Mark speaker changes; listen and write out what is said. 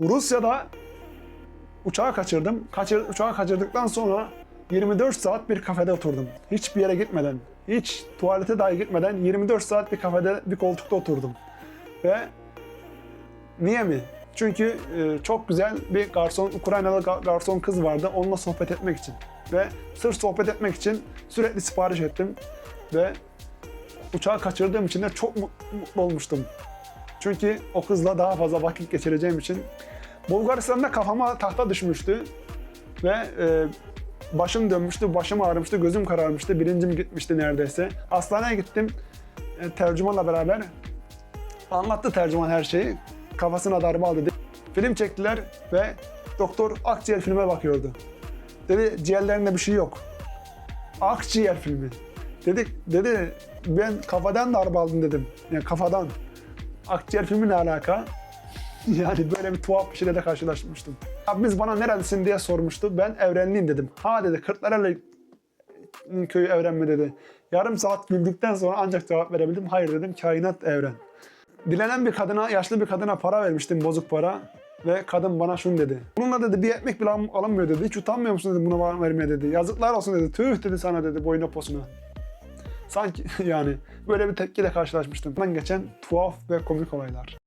Speaker 1: Rusya'da uçağı kaçırdım. Kaçır, uçağı kaçırdıktan sonra 24 saat bir kafede oturdum. Hiçbir yere gitmeden, hiç tuvalete dahi gitmeden 24 saat bir kafede bir koltukta oturdum. Ve niye mi? Çünkü e, çok güzel bir garson, Ukraynalı ga- garson kız vardı. Onunla sohbet etmek için. Ve sırf sohbet etmek için sürekli sipariş ettim. Ve uçağı kaçırdığım için de çok mu- mutlu olmuştum. Çünkü o kızla daha fazla vakit geçireceğim için. Bulgaristan'da kafama tahta düşmüştü. Ve e, başım dönmüştü, başım ağrımıştı, gözüm kararmıştı, bilincim gitmişti neredeyse. Hastaneye gittim e, tercümanla beraber. Anlattı tercüman her şeyi. Kafasına darbe aldı. Film çektiler ve doktor akciğer filme bakıyordu. Dedi ciğerlerinde bir şey yok. Akciğer filmi. Dedik dedi ben kafadan darbe aldım dedim. Yani kafadan. Akciğer filmi ne alaka? Yani böyle bir tuhaf bir şeyle de karşılaşmıştım. Abimiz bana nerelisin diye sormuştu. Ben evrenliyim dedim. Ha dedi Kırklareli köyü evren mi dedi. Yarım saat güldükten sonra ancak cevap verebildim. Hayır dedim kainat evren. Dilenen bir kadına, yaşlı bir kadına para vermiştim bozuk para. Ve kadın bana şunu dedi. Bununla dedi bir ekmek bile al- alınmıyor dedi. Hiç utanmıyor musun dedi buna vermeye dedi. Yazıklar olsun dedi. Tüh dedi sana dedi boyuna posuna. Sanki yani böyle bir tepkiyle karşılaşmıştım. Ben geçen tuhaf ve komik olaylar.